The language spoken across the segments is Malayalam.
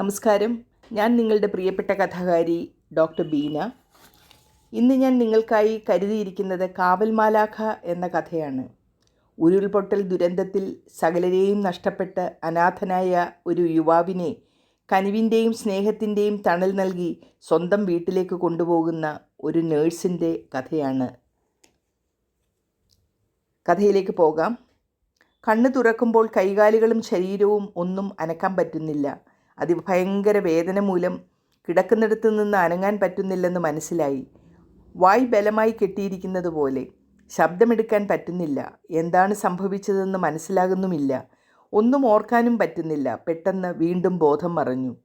നമസ്കാരം. ഞാൻ നിങ്ങളുടെ പ്രിയപ്പെട്ട കഥാകാരി ഡോക്ടർ ബീന. ഇന്ന് ഞാൻ നിങ്ങൾക്കായി കരുതിയിരിക്കുന്നത് കാവൽമാലാഖ എന്ന കഥയാണ്. ഉരുൾപൊട്ടൽ ദുരന്തത്തിൽ സകലരെയും നഷ്ടപ്പെട്ട് അനാഥനായ ഒരു യുവാവിനെ കനിവിന്റെയും സ്നേഹത്തിന്റെയും തണൽ നൽകി സ്വന്തം വീട്ടിലേക്ക് കൊണ്ടുപോകുന്ന ഒരു നേഴ്സിന്റെ കഥയാണ്. കഥയിലേക്ക് പോകാം. കണ്ണ് തുറക്കുമ്പോൾ കൈകാലുകളും ശരീരവും ഒന്നും അനക്കാൻ പറ്റുന്നില്ല. അതിഭയങ്കര വേദന മൂലം കിടക്കുന്നിടത്തു നിന്ന് അനങ്ങാൻ പറ്റുന്നില്ലെന്ന് മനസ്സിലായി. വായ് ബലമായി കെട്ടിയിരിക്കുന്നത് പോലെ ശബ്ദമെടുക്കാൻ പറ്റുന്നില്ല. എന്താണ് സംഭവിച്ചതെന്ന് മനസ്സിലാകുന്നുമില്ല. ഒന്നും ഓർക്കാനും പറ്റുന്നില്ല. പെട്ടെന്ന് വീണ്ടും ബോധം മറഞ്ഞു.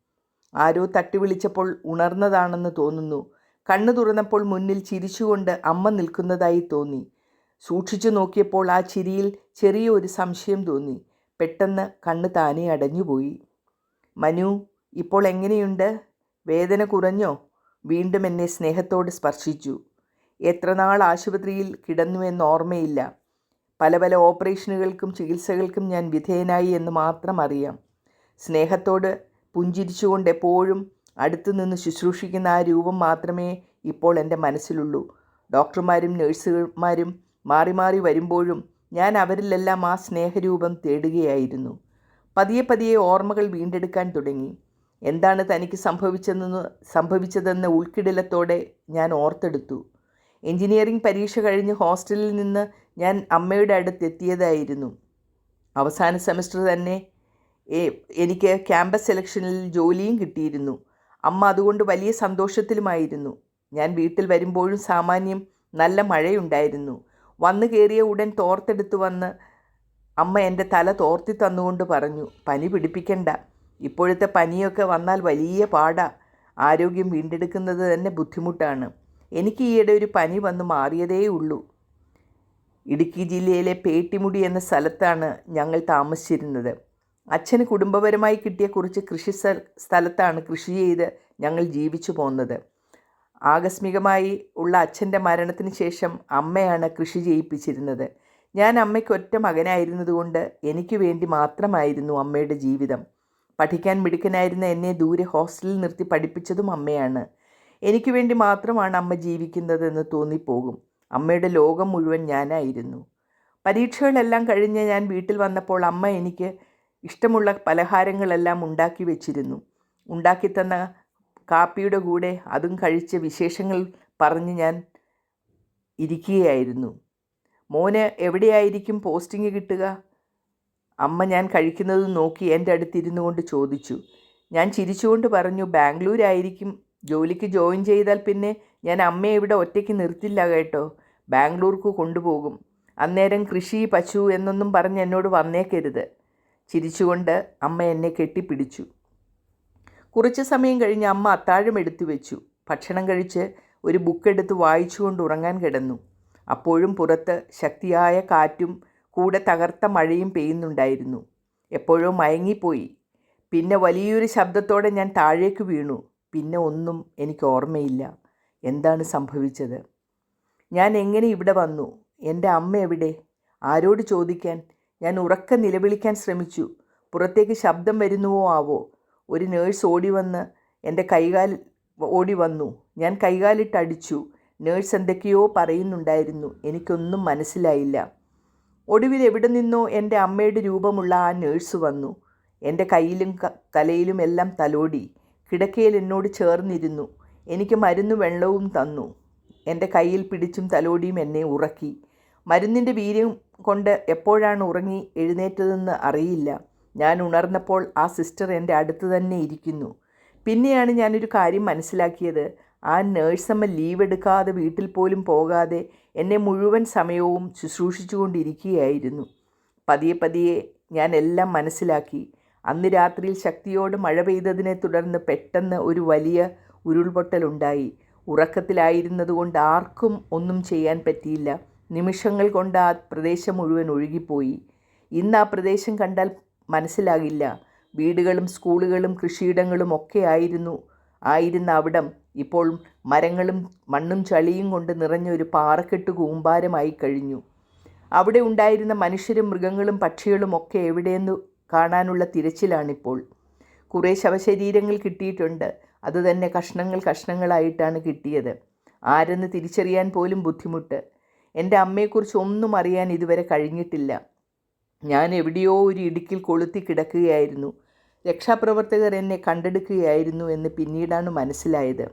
ആരോ തട്ടി വിളിച്ചപ്പോൾ ഉണർന്നതാണെന്ന് തോന്നുന്നു. കണ്ണു തുറന്നപ്പോൾ മുന്നിൽ ചിരിച്ചുകൊണ്ട് അമ്മ നിൽക്കുന്നതായി തോന്നി. സൂക്ഷിച്ചു നോക്കിയപ്പോൾ ആ ചിരിയിൽ ചെറിയ ഒരു സംശയം തോന്നി. പെട്ടെന്ന് കണ്ണ് താനേ അടഞ്ഞുപോയി. മനു ഇപ്പോൾ എങ്ങനെയുണ്ട്? വേദന കുറഞ്ഞോ? വീണ്ടും എന്നെ സ്നേഹത്തോട് സ്പർശിച്ചു. എത്ര നാൾ ആശുപത്രിയിൽ കിടന്നുവെന്ന് ഓർമ്മയില്ല. പല പല ഓപ്പറേഷനുകൾക്കും ചികിത്സകൾക്കും ഞാൻ വിധേയനായി എന്ന് മാത്രം അറിയാം. സ്നേഹത്തോട് പുഞ്ചിരിച്ചുകൊണ്ട് എപ്പോഴും അടുത്തു നിന്ന് ശുശ്രൂഷിക്കുന്ന ആ രൂപം മാത്രമേ ഇപ്പോൾ എന്റെ മനസ്സിലുള്ളൂ. ഡോക്ടർമാരും നഴ്സുമാരും മാറി മാറി വരുമ്പോഴും ഞാൻ അവരിലെല്ലാം ആ സ്നേഹരൂപം തേടുകയായിരുന്നു. പതിയെ പതിയെ ഓർമ്മകൾ വീണ്ടെടുക്കാൻ തുടങ്ങി. എന്താണ് തനിക്ക് സംഭവിച്ചതെന്ന് സംഭവിച്ചതെന്ന ഉൾക്കിടലത്തോടെ ഞാൻ ഓർത്തെടുത്തു. എഞ്ചിനീയറിംഗ് പരീക്ഷ കഴിഞ്ഞ് ഹോസ്റ്റലിൽ നിന്ന് ഞാൻ അമ്മയുടെ അടുത്ത് എത്തിയതായിരുന്നു. അവസാന സെമസ്റ്റർ തന്നെ എനിക്ക് ക്യാമ്പസ് സെലക്ഷനിൽ ജോലിയും കിട്ടിയിരുന്നു. അമ്മ അതുകൊണ്ട് വലിയ സന്തോഷത്തിലുമായിരുന്നു. ഞാൻ വീട്ടിൽ വരുമ്പോഴും സാമാന്യം നല്ല മഴയുണ്ടായിരുന്നു. വന്നു കയറിയ ഉടൻ തോർത്തെടുത്ത് വന്ന് അമ്മ എന്റെ തല തോർത്തി തന്നുകൊണ്ട് പറഞ്ഞു പനി പിടിപ്പിക്കണ്ട. ഇപ്പോഴത്തെ പനിയൊക്കെ വന്നാൽ വലിയ പാടാ. ആരോഗ്യം വീണ്ടെടുക്കുന്നത് തന്നെ ബുദ്ധിമുട്ടാണ്. എനിക്ക് ഈയിടെ ഒരു പനി വന്ന് മാറിയതേ ഉള്ളൂ. ഇടുക്കി ജില്ലയിലെ പേട്ടിമുടി എന്ന സ്ഥലത്താണ് ഞങ്ങൾ താമസിച്ചിരുന്നത്. അച്ഛന് കുടുംബപരമായി കിട്ടിയ കുറച്ച് കൃഷി സ്ഥലത്താണ് കൃഷി ചെയ്ത് ഞങ്ങൾ ജീവിച്ചു പോന്നത്. ആകസ്മികമായി ഉള്ള അച്ഛന്റെ മരണത്തിന് ശേഷം അമ്മയാണ് കൃഷി ചെയ്യിപ്പിച്ചിരുന്നത്. ഞാൻ അമ്മയ്ക്ക് ഒറ്റ മകനായിരുന്നതുകൊണ്ട് എനിക്ക് വേണ്ടി മാത്രമായിരുന്നു അമ്മയുടെ ജീവിതം. പഠിക്കാൻ മിടുക്കനായിരുന്ന എന്നെ ദൂരെ ഹോസ്റ്റലിൽ നിർത്തി പഠിപ്പിച്ചതും അമ്മയാണ്. എനിക്ക് വേണ്ടി മാത്രമാണ് അമ്മ ജീവിക്കുന്നതെന്ന് തോന്നിപ്പോകും. അമ്മയുടെ ലോകം മുഴുവൻ ഞാനായിരുന്നു. പരീക്ഷകളെല്ലാം കഴിഞ്ഞ് ഞാൻ വീട്ടിൽ വന്നപ്പോൾ അമ്മ എനിക്ക് ഇഷ്ടമുള്ള പലഹാരങ്ങളെല്ലാം ഉണ്ടാക്കി വെച്ചിരുന്നു. ഉണ്ടാക്കി തന്ന കാപ്പിയുടെ കൂടെ അതും കഴിച്ച് വിശേഷങ്ങൾ പറഞ്ഞ് ഞാൻ ഇരിക്കുകയായിരുന്നു. മോന് എവിടെയായിരിക്കും പോസ്റ്റിംഗ് കിട്ടുക? അമ്മ ഞാൻ കഴിക്കുന്നത് നോക്കി എന്റെ അടുത്തിരുന്നു കൊണ്ട് ചോദിച്ചു. ഞാൻ ചിരിച്ചുകൊണ്ട് പറഞ്ഞു ബാംഗ്ലൂരായിരിക്കും. ജോലിക്ക് ജോയിൻ ചെയ്താൽ പിന്നെ ഞാൻ അമ്മയെ ഇവിടെ ഒറ്റയ്ക്ക് നിർത്തില്ല കേട്ടോ. ബാംഗ്ലൂർക്ക് കൊണ്ടുപോകും. അന്നേരം കൃഷി പശു എന്നൊന്നും പറഞ്ഞ് എന്നോട് വന്നേക്കരുത്. ചിരിച്ചുകൊണ്ട് അമ്മ എന്നെ കെട്ടിപ്പിടിച്ചു. കുറച്ച് സമയം കഴിഞ്ഞ് അമ്മ അത്താഴം എടുത്തു വെച്ചു. ഭക്ഷണം കഴിച്ച് ഒരു ബുക്കെടുത്ത് വായിച്ചുകൊണ്ട് ഉറങ്ങാൻ കിടന്നു. അപ്പോഴും പുറത്ത് ശക്തിയായ കാറ്റും കൂടെ തകർത്ത മഴയും പെയ്യുന്നുണ്ടായിരുന്നു. എപ്പോഴോ മയങ്ങിപ്പോയി. പിന്നെ വലിയൊരു ശബ്ദത്തോടെ ഞാൻ താഴേക്ക് വീണു. പിന്നെ ഒന്നും എനിക്ക് ഓർമ്മയില്ല. എന്താണ് സംഭവിച്ചത്? ഞാൻ എങ്ങനെ ഇവിടെ വന്നു? എന്റെ അമ്മ എവിടെ? ആരോട് ചോദിക്കാൻ? ഞാൻ ഉറക്ക നിലവിളിക്കാൻ ശ്രമിച്ചു. പുറത്തേക്ക് ശബ്ദം വരുന്നുവോ ആവോ? ഒരു നേഴ്സ് ഓടി വന്ന് എന്റെ കൈകാൽ ഓടി വന്നു. ഞാൻ കൈകാലിട്ടടിച്ചു. നേഴ്സ് എന്തൊക്കെയോ പറയുന്നുണ്ടായിരുന്നു. എനിക്കൊന്നും മനസ്സിലായില്ല. ഒടുവിൽ എവിടെ നിന്നോ എന്റെ അമ്മയുടെ രൂപമുള്ള ആ നേഴ്സ് വന്നു. എന്റെ കയ്യിലും തലയിലും എല്ലാം തലോടി. കിടക്കയിൽ എന്നോട് ചേർന്നിരുന്നു. എനിക്ക് മരുന്ന് വെള്ളവും തന്നു. എന്റെ കയ്യിൽ പിടിച്ചും തലോടിയും എന്നെ ഉറക്കി. മരുന്നിന്റെ വീര്യം കൊണ്ട് എപ്പോഴാണ് ഉറങ്ങി എഴുന്നേറ്റതെന്ന് അറിയില്ല. ഞാൻ ഉണർന്നപ്പോൾ ആ സിസ്റ്റർ എന്റെ അടുത്ത് തന്നെ ഇരിക്കുന്നു. പിന്നെയാണ് ഞാനൊരു കാര്യം മനസ്സിലാക്കിയത്. ആ നേഴ്സമ്മ ലീവ് എടുക്കാതെ വീട്ടിൽ പോലും പോകാതെ എന്നെ മുഴുവൻ സമയവും ശുശ്രൂഷിച്ചുകൊണ്ടിരിക്കുകയായിരുന്നു. പതിയെ പതിയെ ഞാൻ എല്ലാം മനസ്സിലാക്കി. അന്ന് രാത്രിയിൽ ശക്തിയോട് മഴ പെയ്തതിനെ തുടർന്ന് പെട്ടെന്ന് ഒരു വലിയ ഉരുൾപൊട്ടലുണ്ടായി. ഉറക്കത്തിലായിരുന്നതുകൊണ്ട് ആർക്കും ഒന്നും ചെയ്യാൻ പറ്റിയില്ല. നിമിഷങ്ങൾ കൊണ്ട് ആ പ്രദേശം മുഴുവൻ ഒഴുകിപ്പോയി. ഇന്ന് ആ പ്രദേശം കണ്ടാൽ മനസ്സിലാകില്ല. വീടുകളും സ്കൂളുകളും കൃഷിയിടങ്ങളും ഒക്കെ ആയിരുന്നു ആയിരുന്ന അവിടം ഇപ്പോൾ മരങ്ങളും മണ്ണും ചളിയും കൊണ്ട് നിറഞ്ഞ ഒരു പാറക്കെട്ട് കൂമ്പാരമായി കഴിഞ്ഞു. അവിടെ ഉണ്ടായിരുന്ന മനുഷ്യരും മൃഗങ്ങളും പക്ഷികളും ഒക്കെ എവിടെയെന്ന് കാണാനുള്ള തിരച്ചിലാണിപ്പോൾ. കുറേ ശവശരീരങ്ങൾ കിട്ടിയിട്ടുണ്ട്. അതുതന്നെ കഷ്ണങ്ങൾ കഷ്ണങ്ങളായിട്ടാണ് കിട്ടിയത്. ആരെന്ന് തിരിച്ചറിയാൻ പോലും ബുദ്ധിമുട്ട്. എന്റെ അമ്മയെക്കുറിച്ച് ഒന്നും അറിയാൻ ഇതുവരെ കഴിഞ്ഞിട്ടില്ല. ഞാൻ എവിടെയോ ഒരു ഇടുക്കിൽ കൊളുത്തി കിടക്കുകയായിരുന്നു. രക്ഷാപ്രവർത്തകർ എന്നെ കണ്ടെടുക്കുകയായിരുന്നു എന്ന് പിന്നീടാണ് മനസ്സിലായത്.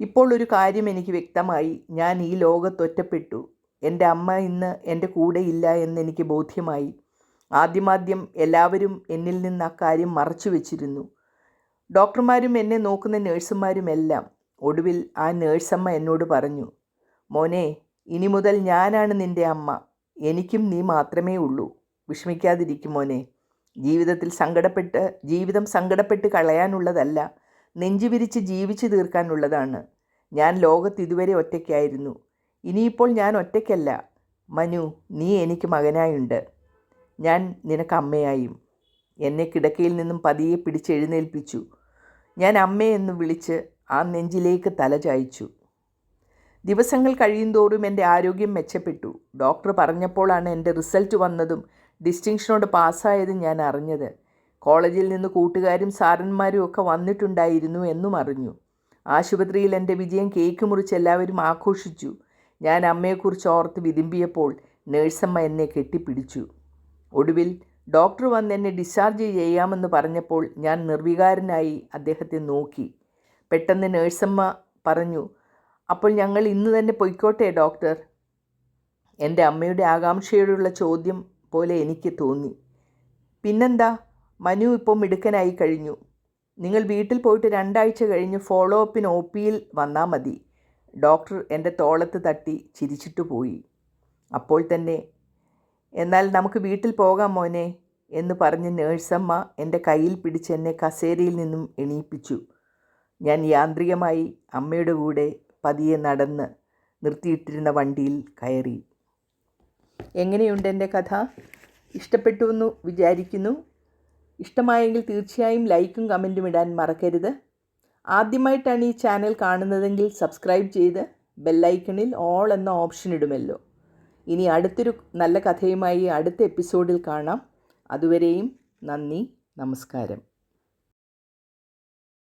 ഇപ്പോൾ ഒരു കാര്യം എനിക്ക് വ്യക്തമായി ഞാൻ ഈ ലോകത്തൊറ്റപ്പെട്ടു എന്റെ അമ്മ ഇന്ന് എന്റെ കൂടെ ഇല്ല എന്നെനിക്ക് ബോധ്യമായി. ആദ്യമാദ്യം എല്ലാവരും എന്നിൽ നിന്ന് അക്കാര്യം മറച്ചു വെച്ചിരുന്നു. ഡോക്ടർമാരും എന്നെ നോക്കുന്ന നേഴ്സുമാരും എല്ലാം ഒടുവിൽ ആ നേഴ്സമ്മ എന്നോട് പറഞ്ഞു മോനെ ഇനി മുതൽ ഞാനാണ് നിന്റെ അമ്മ. എനിക്കും നീ മാത്രമേ ഉള്ളൂ. വിഷമിക്കാതിരിക്കും മോനെ. ജീവിതത്തിൽ സങ്കടപ്പെട്ട് ജീവിതം സങ്കടപ്പെട്ട് കളയാനുള്ളതല്ല നെഞ്ചു വിരിച്ച് ജീവിച്ചു തീർക്കാനുള്ളതാണ്. ഞാൻ ലോകത്ത് ഇതുവരെ ഒറ്റയ്ക്കായിരുന്നു. ഇനിയിപ്പോൾ ഞാൻ ഒറ്റയ്ക്കല്ല. മനു നീ എനിക്ക് മകനായുണ്ട്. ഞാൻ നിനക്ക് അമ്മയായും. എന്നെ കിടക്കയിൽ നിന്നും പതിയെ പിടിച്ചെഴുന്നേൽപ്പിച്ചു. ഞാൻ അമ്മയെന്ന് വിളിച്ച് ആ നെഞ്ചിലേക്ക് തല ചായ്ച്ചു. ദിവസങ്ങൾ കഴിയുന്തോറും എന്റെ ആരോഗ്യം മെച്ചപ്പെട്ടു. ഡോക്ടർ പറഞ്ഞപ്പോഴാണ് എന്റെ റിസൾട്ട് വന്നതും ഡിസ്റ്റിങ്ഷനോട് പാസ്സായത് ഞാൻ അറിഞ്ഞത്. കോളേജിൽ നിന്ന് കൂട്ടുകാരും സാറന്മാരും ഒക്കെ വന്നിട്ടുണ്ടായിരുന്നു എന്നും അറിഞ്ഞു. ആശുപത്രിയിൽ എന്റെ വിജയം കേക്ക് മുറിച്ച് എല്ലാവരും ആഘോഷിച്ചു. ഞാൻ അമ്മയെക്കുറിച്ച് ഓർത്ത് വിതുമ്പിയപ്പോൾ നേഴ്സമ്മ എന്നെ കെട്ടിപ്പിടിച്ചു. ഒടുവിൽ ഡോക്ടർ വന്ന് എന്നെ ഡിസ്ചാർജ് ചെയ്യാമെന്ന് പറഞ്ഞപ്പോൾ ഞാൻ നിർവികാരനായി അദ്ദേഹത്തെ നോക്കി. പെട്ടെന്ന് നേഴ്സമ്മ പറഞ്ഞു അപ്പോൾ ഞങ്ങൾ ഇന്ന് തന്നെ പൊയ്ക്കോട്ടെ ഡോക്ടർ? എന്റെ അമ്മയുടെ ആകാംക്ഷയോടുള്ള ചോദ്യം പോലെ എനിക്ക് തോന്നി. പിന്നെന്താ? മനു ഇപ്പോൾ മിടുക്കനായി കഴിഞ്ഞു. നിങ്ങൾ വീട്ടിൽ പോയിട്ട് രണ്ടാഴ്ച കഴിഞ്ഞ് ഫോളോ അപ്പിന് ഒ പിയിൽ വന്നാൽ മതി. ഡോക്ടർ എന്റെ തോളത്ത് തട്ടി ചിരിച്ചിട്ട് പോയി. അപ്പോൾ തന്നെ എന്നാൽ നമുക്ക് വീട്ടിൽ പോകാം മോനെ എന്ന് പറഞ്ഞ് നേഴ്സമ്മ എന്റെ കയ്യിൽ പിടിച്ച് എന്നെ കസേരയിൽ നിന്നും എണീപ്പിച്ചു. ഞാൻ യാന്ത്രികമായി അമ്മയുടെ കൂടെ പതിയെ നടന്ന് നിർത്തിയിട്ടിരുന്ന വണ്ടിയിൽ കയറി. എങ്ങനെയുണ്ട് എന്റെ കഥ? ഇഷ്ടപ്പെട്ടു എന്ന് വിചാരിക്കുന്നു. ഇഷ്ടമായെങ്കിൽ തീർച്ചയായും ലൈക്കും കമന്റും ഇടാൻ മറക്കരുത്. ആദ്യമായിട്ടാണ് ഈ ചാനൽ കാണുന്നതെങ്കിൽ സബ്സ്ക്രൈബ് ചെയ്ത് ബെല്ലൈക്കണിൽ ഓൾ എന്ന ഓപ്ഷൻ ഇടുമല്ലോ. ഇനി അടുത്തൊരു നല്ല കഥയുമായി അടുത്ത എപ്പിസോഡിൽ കാണാം. അതുവരെയും നന്ദി നമസ്കാരം.